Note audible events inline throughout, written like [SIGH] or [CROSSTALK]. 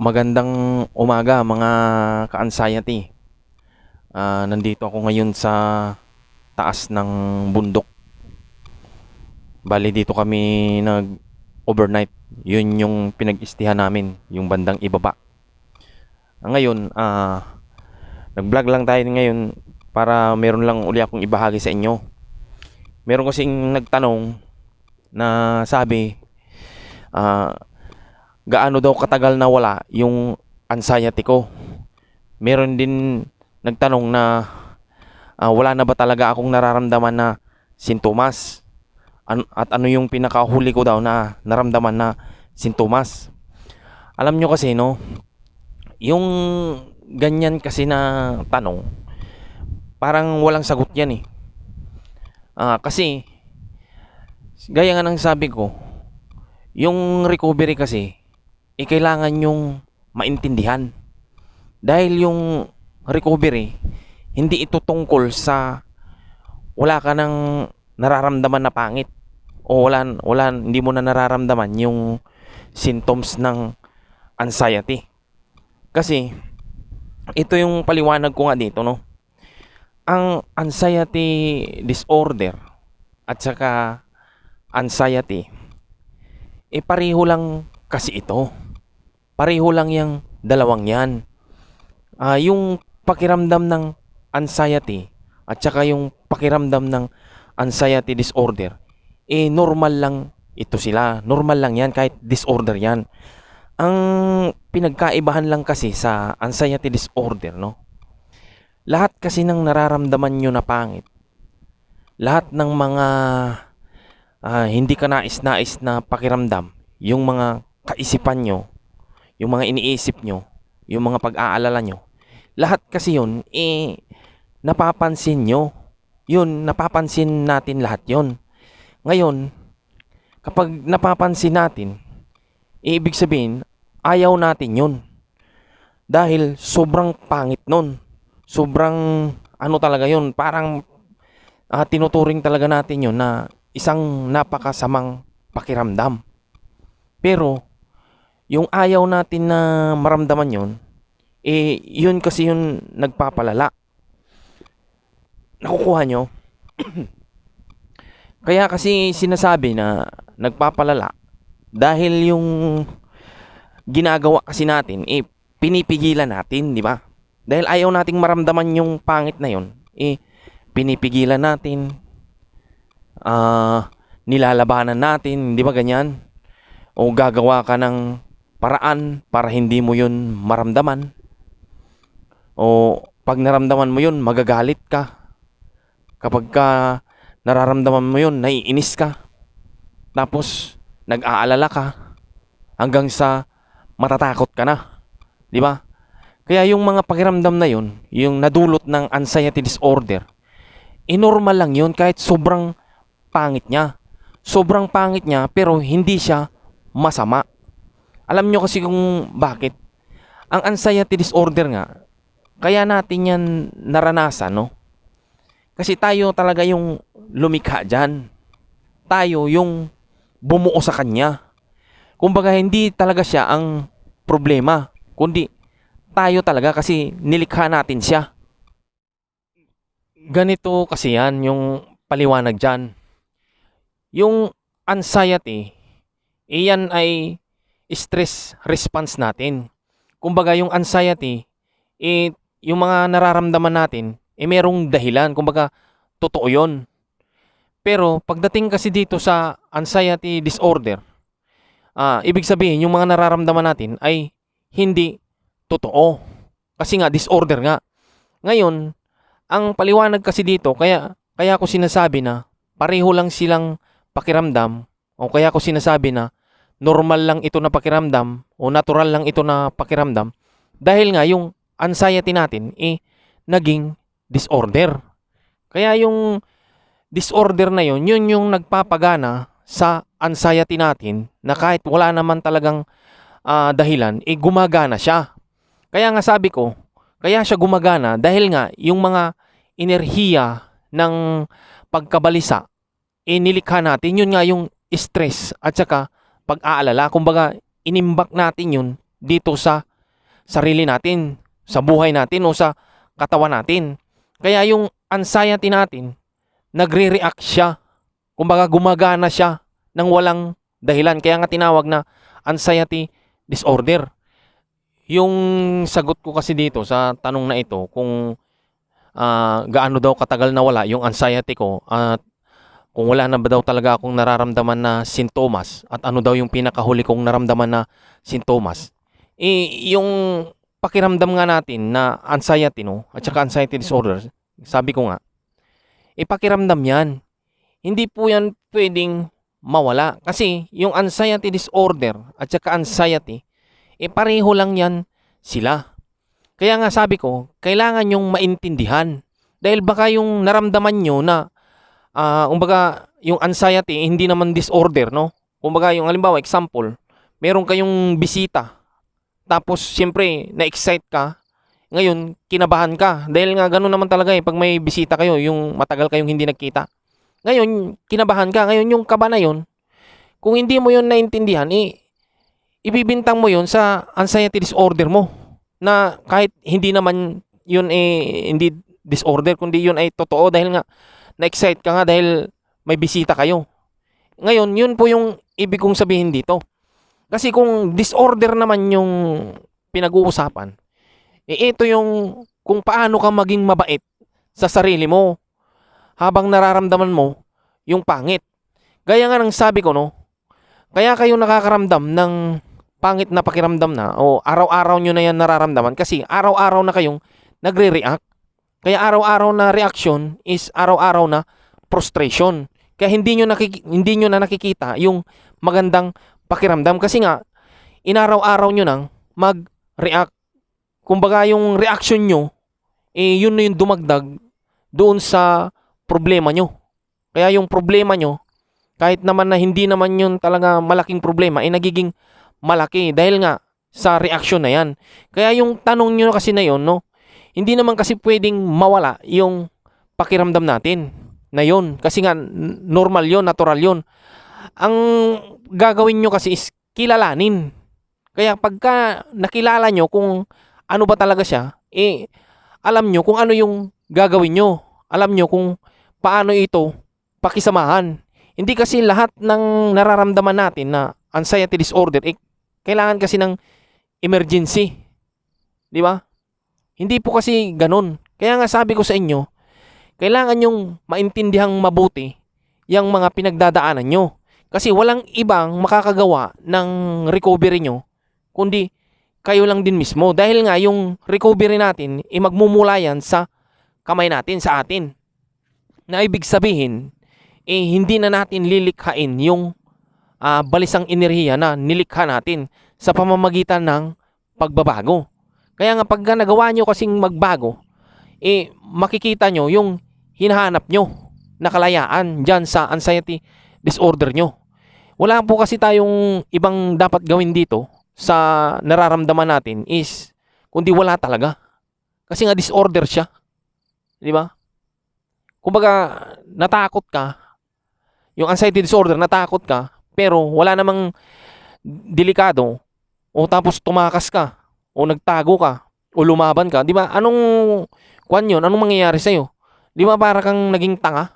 Magandang umaga mga ka-anxiety. Ah, nandito ako ngayon sa taas ng bundok. Bali dito kami nag-overnight. Yun yung pinag-istihan namin, yung bandang ibaba. Ngayon, ah, nag-vlog lang tayo ngayon para meron lang uli akong ibahagi sa inyo. Meron kasing nagtanong na sabi, ah, gaano daw katagal na wala yung anxiety ko. Meron din nagtanong na ah, wala na ba talaga akong nararamdaman na sintomas. An- at ano yung pinakahuli ko daw na naramdaman na sintomas. Alam nyo kasi no, yung ganyan kasi na tanong, parang walang sagot yan eh. Ah, kasi, gaya nga ng sabi ko, yung recovery kasi, eh, kailangan yung maintindihan. Dahil yung recovery, hindi ito tungkol sa wala ka ng nararamdaman na pangit o wala, wala hindi mo na nararamdaman yung symptoms ng anxiety. Kasi ito yung paliwanag ko nga dito no. Ang anxiety disorder at saka anxiety eh pareho lang kasi ito. Pareho lang yung dalawang yan. Ah, yung pakiramdam ng anxiety at saka yung pakiramdam ng anxiety disorder, eh normal lang ito sila. Normal lang yan kahit disorder yan. Ang pinagkaibahan lang kasi sa anxiety disorder, no? Lahat kasi ng nararamdaman nyo na pangit, lahat ng mga ah, hindi ka nais-nais na pakiramdam, yung mga kaisipan nyo, yung mga iniisip nyo, yung mga pag-aalala nyo, lahat kasi yun, eh, napapansin nyo. Yun, napapansin natin lahat yun. Ngayon, kapag napapansin natin, eh, ibig sabihin, ayaw natin yun. Dahil sobrang pangit nun. Sobrang, ano talaga yun, parang ah, tinuturing talaga natin yun na isang napakasamang pakiramdam. Pero, yung ayaw natin na maramdaman yun, eh, yun kasi yung nagpapalala. Nakukuha nyo? [CLEARS THROAT] Kaya kasi sinasabi na nagpapalala dahil yung ginagawa kasi natin, eh, pinipigilan natin, di ba? Dahil ayaw nating maramdaman yung pangit na yun, eh, pinipigilan natin, ah, nilalabanan natin, di ba ganyan? O gagawa ka ng paraan para hindi mo yun maramdaman. O pag naramdaman mo yun, magagalit ka. Kapag ka nararamdaman mo yun, naiinis ka. Tapos, nag-aalala ka. Hanggang sa matatakot ka na. Di ba? Kaya yung mga pakiramdam na yun, yung nadulot ng anxiety disorder, eh normal lang yun kahit sobrang pangit niya. Sobrang pangit niya pero hindi siya masama. Alam nyo kasi kung bakit. Ang anxiety disorder nga, kaya natin yan naranasan, no? Kasi tayo talaga yung lumikha dyan. Tayo yung bumuo sa kanya. Kumbaga, hindi talaga siya ang problema, kundi tayo talaga kasi nilikha natin siya. Ganito kasi yan, yung paliwanag dyan. Yung anxiety, iyan ay stress response natin. Kumbaga, yung anxiety, eh, yung mga nararamdaman natin, eh merong dahilan. Kumbaga, totoo yon. Pero pagdating kasi dito sa anxiety disorder, ah, ibig sabihin yung mga nararamdaman natin ay hindi totoo. Kasi nga disorder nga. Ngayon, ang paliwanag kasi dito, kaya kaya ko sinasabi na pareho lang silang pakiramdam o kaya ko sinasabi na normal lang ito na pakiramdam o natural lang ito na pakiramdam dahil nga yung anxiety natin eh naging disorder. Kaya yung disorder na yun, yun yung nagpapagana sa anxiety natin na kahit wala naman talagang ah, dahilan, eh gumagana siya. Kaya nga sabi ko, kaya siya gumagana dahil nga yung mga enerhiya ng pagkabalisa, eh natin, yun nga yung stress at saka pag-aalala. Kumbaga, inimbak natin yun dito sa sarili natin, sa buhay natin o sa katawan natin. Kaya yung anxiety natin, nagre-react siya. Kumbaga gumagana siya ng walang dahilan. Kaya nga tinawag na anxiety disorder. Yung sagot ko kasi dito sa tanong na ito, kung ah, gaano daw katagal na wala yung anxiety ko at kung wala na ba daw talaga akong nararamdaman na sintomas at ano daw yung pinakahuli kong naramdaman na sintomas. Eh, yung pakiramdam nga natin na anxiety no, at saka anxiety disorder, sabi ko nga, eh pakiramdam yan. Hindi po yan pwedeng mawala. Kasi yung anxiety disorder at saka anxiety, eh pareho lang yan sila. Kaya nga sabi ko, kailangan yung maintindihan. Dahil baka yung naramdaman nyo na, ah, kumbaga, yung anxiety, hindi naman disorder, no? Kumbaga, yung halimbawa, example, meron kayong bisita. Tapos, siyempre, na-excite ka. Ngayon, kinabahan ka. Dahil nga, ganun naman talaga eh. Pag may bisita kayo, yung matagal kayong hindi nagkita. Ngayon, kinabahan ka. Ngayon, yung kaba na yun, kung hindi mo yun naintindihan, eh, ibibintang mo yun sa anxiety disorder mo na kahit hindi naman yun eh hindi disorder kundi yun ay totoo dahil nga na-excite ka nga dahil may bisita kayo. Ngayon, yun po yung ibig kong sabihin dito. Kasi kung disorder naman yung pinag-uusapan, eh ito yung kung paano ka maging mabait sa sarili mo habang nararamdaman mo yung pangit. Gaya nga ng sabi ko no, kaya kayo nakakaramdam ng pangit na pakiramdam na o araw-araw nyo na yan nararamdaman kasi araw-araw na kayong nagre-react. Kaya araw-araw na reaction is araw-araw na frustration. Kaya hindi nyo, nakiki- hindi nyo na nakikita yung magandang pakiramdam kasi nga inaraw-araw nyo nang mag-react. Kumbaga yung reaction nyo, eh yun na yung dumagdag doon sa problema nyo. Kaya yung problema nyo, kahit naman na hindi naman yun talaga malaking problema, eh nagiging malaki dahil nga sa reaction na yan. Kaya yung tanong nyo kasi na yun, no, hindi naman kasi pwedeng mawala yung pakiramdam natin na yun. Kasi nga, normal yun, natural yun. Ang gagawin nyo kasi is kilalanin. Kaya pagka nakilala nyo kung ano ba talaga siya, eh, alam nyo kung ano yung gagawin nyo. Alam nyo kung paano ito pakisamahan. Hindi kasi lahat ng nararamdaman natin na anxiety disorder, eh, kailangan kasi ng emergency. Di ba? Hindi po kasi ganun. Kaya nga sabi ko sa inyo, kailangan yung maintindihang mabuti yung mga pinagdadaanan nyo. Kasi walang ibang makakagawa ng recovery nyo, kundi kayo lang din mismo. Dahil nga yung recovery natin, eh, magmumula yan sa kamay natin, sa atin. Na ibig sabihin, eh, hindi na natin lilikhain yung ah, balisang enerhiya na nilikha natin sa pamamagitan ng pagbabago. Kaya nga pagka nagawa nyo kasing magbago, eh makikita nyo yung hinahanap nyo na kalayaan dyan sa anxiety disorder nyo. Wala po kasi tayong ibang dapat gawin dito sa nararamdaman natin is kundi wala talaga. Kasi nga disorder siya. Di ba? Kumbaga, natakot ka. Yung anxiety disorder, natakot ka. Pero wala namang delikado. O tapos tumakas ka. O nagtago ka. O lumaban ka. Di ba? Anong kwan yun? Anong mangyayari sa'yo? Di ba para kang naging tanga?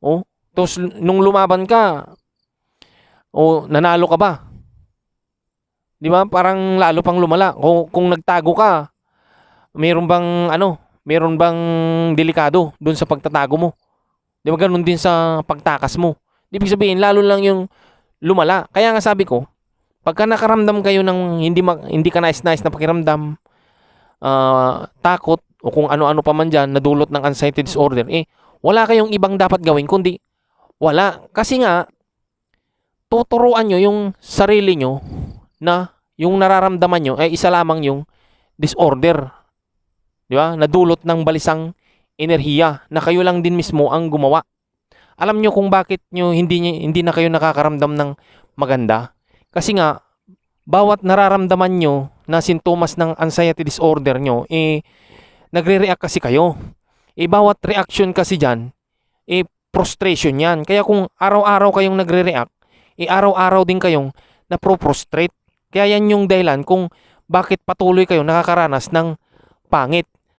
O? Tapos nung lumaban ka, o nanalo ka ba? Di ba? Parang lalo pang lumala. Kung, kung nagtago ka, meron bang ano, meron bang delikado doon sa pagtatago mo? Di ba ganun din sa pagtakas mo? Ibig sabihin, lalo lang yung lumala. Kaya nga sabi ko, pagka nakaramdam kayo ng hindi, ma- hindi ka nice-nice na pakiramdam, ah, takot, o kung ano-ano pa man dyan, nadulot ng anxiety disorder, eh, wala kayong ibang dapat gawin, kundi wala. Kasi nga, tuturuan nyo yung sarili nyo na yung nararamdaman nyo ay isa lamang yung disorder. Di ba? Nadulot ng balisang enerhiya na kayo lang din mismo ang gumawa. Alam nyo kung bakit nyo hindi, hindi na kayo nakakaramdam ng maganda? Kasi nga, bawat nararamdaman nyo na sintomas ng anxiety disorder nyo, eh, nagre-react kasi kayo. Eh, bawat reaction kasi dyan, eh, frustration yan. Kaya kung araw-araw kayong nagre-react, eh, araw-araw din kayong na-prostrate. Kaya yan yung dahilan kung bakit patuloy kayo nakakaranas ng pangit?